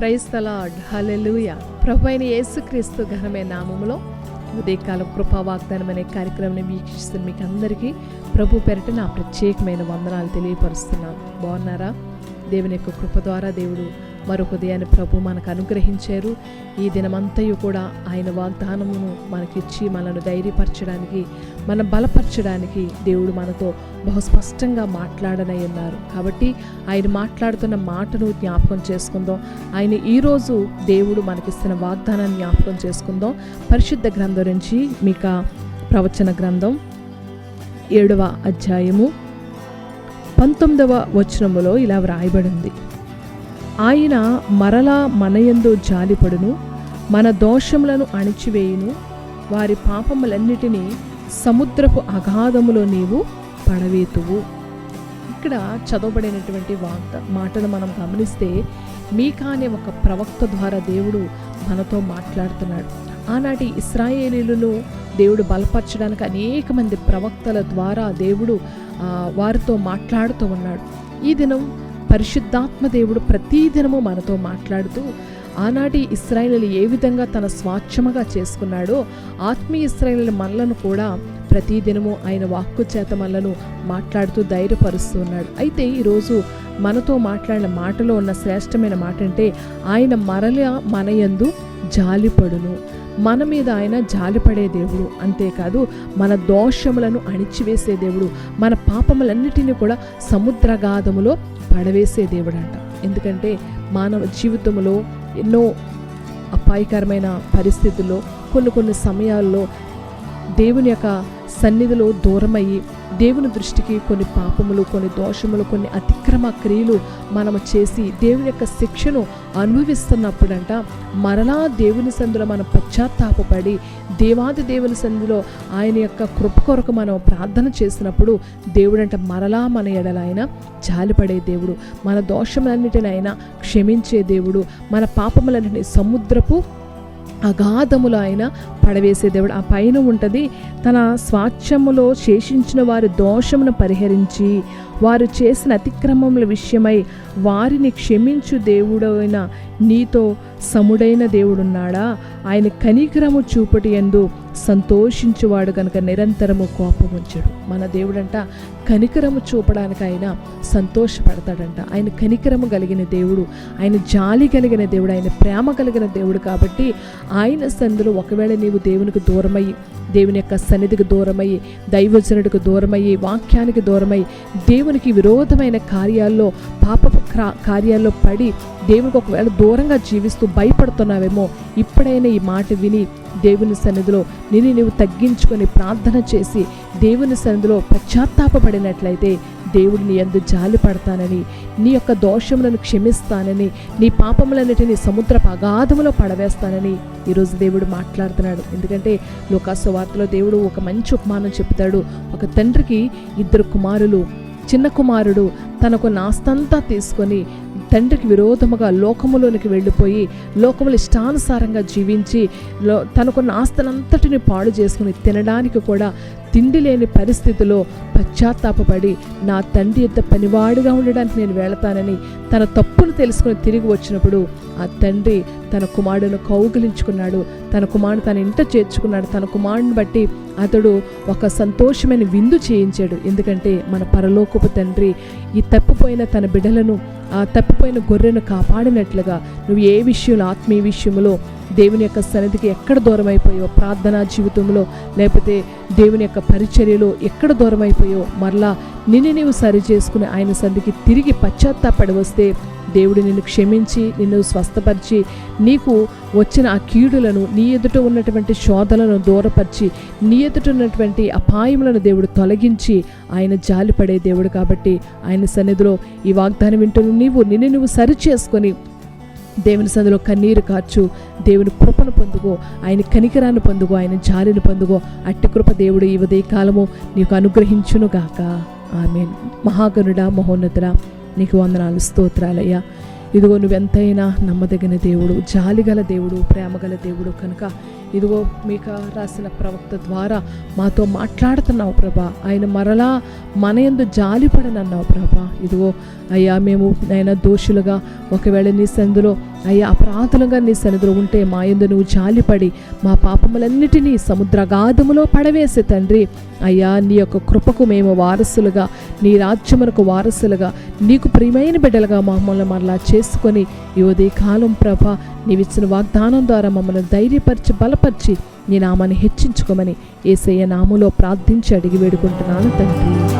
Praise తలాడ్ hallelujah ప్రభు అయిన యేసుక్రీస్తు ఘనమైన నామములో ఉదయకాలం కృపా వాగ్దానం అనే కార్యక్రమాన్ని వీక్షిస్తున్న మీకు అందరికీ ప్రభు పెరట నా ప్రత్యేకమైన వందనాలు తెలియపరుస్తున్నాను. బాగున్నారా? దేవుని యొక్క కృప ద్వారా దేవుడు మరొక ఉదయాన్ని ప్రభు మనకు అనుగ్రహించారు. ఈ దినమంతయు కూడా ఆయన వాగ్దానమును మనకిచ్చి మనను ధైర్యపరచడానికి మనం బలపరచడానికి దేవుడు మనతో బహు స్పష్టంగా మాట్లాడనై ఉన్నారు కాబట్టి ఆయన మాట్లాడుతున్న మాటను జ్ఞాపకం చేసుకుందాం. ఆయన ఈరోజు దేవుడు మనకిస్తున్న వాగ్దానాన్ని జ్ఞాపకం చేసుకుందాం. పరిశుద్ధ గ్రంథం నుంచి మీక ప్రవచన గ్రంథం ఏడవ అధ్యాయము పంతొమ్మిదవ వచనములో ఇలా వ్రాయబడింది. ఆయన మరలా మనయందు జాలిపడును మన దోషములను అణిచివేయును. వారి పాపములన్నిటినీ సముద్రపు అగాధములో నీవు పడవేతువు. ఇక్కడ చదవబడినటువంటి వార్త మాటను మనం గమనిస్తే మీకా అనే ఒక ప్రవక్త ద్వారా దేవుడు మనతో మాట్లాడుతున్నాడు. ఆనాటి ఇస్రాయేలీలను దేవుడు బలపరచడానికి అనేక మంది ప్రవక్తల ద్వారా దేవుడు వారితో మాట్లాడుతూ ఉన్నాడు. ఈ దినం పరిశుద్ధాత్మ దేవుడు ప్రతి దినము మనతో మాట్లాడుతూ ఆనాటి ఇస్రాయిల్ ఏ విధంగా తన స్వాచ్ఛముగా చేసుకున్నాడో ఆత్మీయ ఇస్రాయిల్ మనలను కూడా ప్రతి దినము ఆయన వాక్కు చేత మనలను మాట్లాడుతూ ధైర్యపరుస్తూ ఉన్నాడు. అయితే ఈరోజు మనతో మాట్లాడిన మాటలో ఉన్న శ్రేష్టమైన మాట అంటే ఆయన మరల మనయందు జాలిపడును. మన మీద ఆయన జాలిపడే దేవుడు అంతేకాదు మన దోషములను అణిచివేసే దేవుడు మన పాపములన్నిటినీ కూడా సముద్రగాధములో పడవేసే దేవుడు అంట ఎందుకంటే మానవ జీవితంలో ఎన్నో అపాయకరమైన పరిస్థితుల్లో కొన్ని కొన్ని సమయాల్లో దేవుని యొక్క సన్నిధిలో దూరమయ్యి దేవుని దృష్టికి కొన్ని పాపములు కొన్ని దోషములు కొన్ని అతిక్రమ క్రియలు మనము చేసి దేవుని యొక్క శిక్షను అనుభవిస్తున్నప్పుడంట మరలా దేవుని సందులో మనం పశ్చాత్తాపడి దేవాది దేవుని సంధిలో ఆయన యొక్క కృప కొరకు మనం ప్రార్థన చేసినప్పుడు దేవుడంట మరలా మన ఎడలైన జాలిపడే దేవుడు. మన దోషములన్నిటిని క్షమించే దేవుడు. మన పాపములన్నిటిని సముద్రపు అగాధములు ఆయన పడవేసే దేవుడు. ఆ పైన ఉంటుంది తన స్వాచ్ఛములో శేషించిన వారి దోషమును పరిహరించి వారు చేసిన అతిక్రమముల విషయమై వారిని క్షమించు దేవుడైన నీతో సముడైన దేవుడున్నాడా? ఆయన కనికరము చూపటి ఎందు సంతోషించువాడు కనుక నిరంతరము కోపం ఉంచడు మన దేవుడంట కనికరము చూపడానికి ఆయన సంతోషపడతాడంట. ఆయన కనికరము కలిగిన దేవుడు ఆయన జాలి కలిగిన దేవుడు ఆయన ప్రేమ కలిగిన దేవుడు కాబట్టి ఆయన సందులో ఒకవేళ నీవు దేవునికి దూరమయ్యి దేవుని యొక్క సన్నిధికి దూరమయ్యి దైవజనుడికి దూరమయ్యి వాక్యానికి దూరమై దేవునికి విరోధమైన కార్యాల్లో పాప కార్యాల్లో పడి దేవునికి ఒకవేళ దూరంగా జీవిస్తూ భయపడుతున్నావేమో ఇప్పుడైనా ఈ మాట విని దేవుని సన్నిధిలో నిన్ను నీవు తగ్గించుకొని ప్రార్థన చేసి దేవుని సన్నిధిలో పశ్చాత్తాపడినట్లయితే దేవుడు నీ అందు జాలి పడతానని నీ యొక్క దోషములను క్షమిస్తానని నీ పాపములన్నిటినీ సముద్ర అగాధములో పడవేస్తానని ఈరోజు దేవుడు మాట్లాడుతున్నాడు. ఎందుకంటే లోకాసు వార్తలో దేవుడు ఒక మంచి ఉపమానం చెప్తాడు. ఒక తండ్రికి ఇద్దరు కుమారులు చిన్న కుమారుడు తనకు నాస్తంతా తీసుకొని తండ్రికి విరోధముగా లోకములోనికి వెళ్ళిపోయి లోకములు ఇష్టానుసారంగా జీవించి లో తనకున్న ఆస్తనంతటిని పాడు చేసుకుని తినడానికి కూడా తిండి లేని పరిస్థితిలో పశ్చాత్తాపపడి నా తండ్రి యొక్క పనివాడుగా ఉండడానికి నేను వెళతానని తన తప్పును తెలుసుకుని తిరిగి వచ్చినప్పుడు ఆ తండ్రి తన కుమారుడును కౌగిలించుకున్నాడు. తన కుమారుడు తన ఇంట చేర్చుకున్నాడు. తన కుమారుడిని బట్టి అతడు ఒక సంతోషమైన విందు చేయించాడు. ఎందుకంటే మన పరలోకపు తండ్రి ఈ తప్పిపోయిన తన బిడ్డలను ఆ తప్పిపోయిన గొర్రెను కాపాడినట్లుగా నువ్వు ఏ విషయంలో ఆత్మీయ విషయంలో దేవుని యొక్క సన్నిధికి ఎక్కడ దూరం అయిపోయో ప్రార్థనా జీవితంలో లేకపోతే దేవుని యొక్క పరిచర్యలో ఎక్కడ దూరం అయిపోయో మరలా నిన్ను నీవు సరి చేసుకుని ఆయన సన్నిధికి తిరిగి పశ్చాత్తాపడి వస్తే దేవుడు నిన్ను క్షమించి నిన్ను స్వస్థపరిచి నీకు వచ్చిన ఆ కీడులను నీ ఎదుట ఉన్నటువంటి శోధలను దూరపరిచి నీ ఎదుట ఉన్నటువంటి అపాయములను దేవుడు తొలగించి ఆయన జాలిపడే దేవుడు కాబట్టి ఆయన సన్నిధిలో ఈ వాగ్దానం వింటున్న నీవు నిన్ను నువ్వు సరి చేసుకొని దేవుని సందులో కన్నీరు కార్చు. దేవుని కృపను పొందుకో. ఆయన కనికరాన్ని పొందుకో. ఆయన జాలిని పొందుకో. అట్టి కృప దేవుడు ఈ ఉదయ కాలము నీకు అనుగ్రహించును గాక. ఆమె మహాగణుడా మహోన్నతుడ నీకు వందనాలు స్తోత్రాలయ్యా. ఇదిగో నువ్వెంతైనా నమ్మదగిన దేవుడు జాలిగల దేవుడు ప్రేమగల దేవుడు కనుక. ఇదిగో మీకు రాసిన ప్రవక్త ద్వారా మాతో మాట్లాడుతున్నావు ప్రభా. ఆయన మరలా మన ఎందు జాలిపడనన్నావు ప్రభా. ఇదిగో అయ్యా మేము ఆయన దోషులుగా ఒకవేళ నీ సందులో అయ్యా అపరాధులుగా నీ సన్నిధిలో ఉంటే మా ఎందు నువ్వు జాలిపడి మా పాపములన్నిటినీ సముద్రగాధములో పడవేసే తండ్రి. అయ్యా నీ యొక్క కృపకు మేము వారసులుగా నీ రాజ్యమునకు వారసులుగా నీకు ప్రియమైన బిడ్డలుగా మమ్మల్ని మరలా చేసుకొని ఈ ఉదయ కాలం ప్రభ నీవిచ్చిన వాగ్దానం ద్వారా మమ్మల్ని ధైర్యపరిచి బలపరిచి నీ నామాన్ని హెచ్చించుకోమని ఏసయ్య నాములో ప్రార్థించి అడిగి వేడుకుంటున్నాను తండ్రి.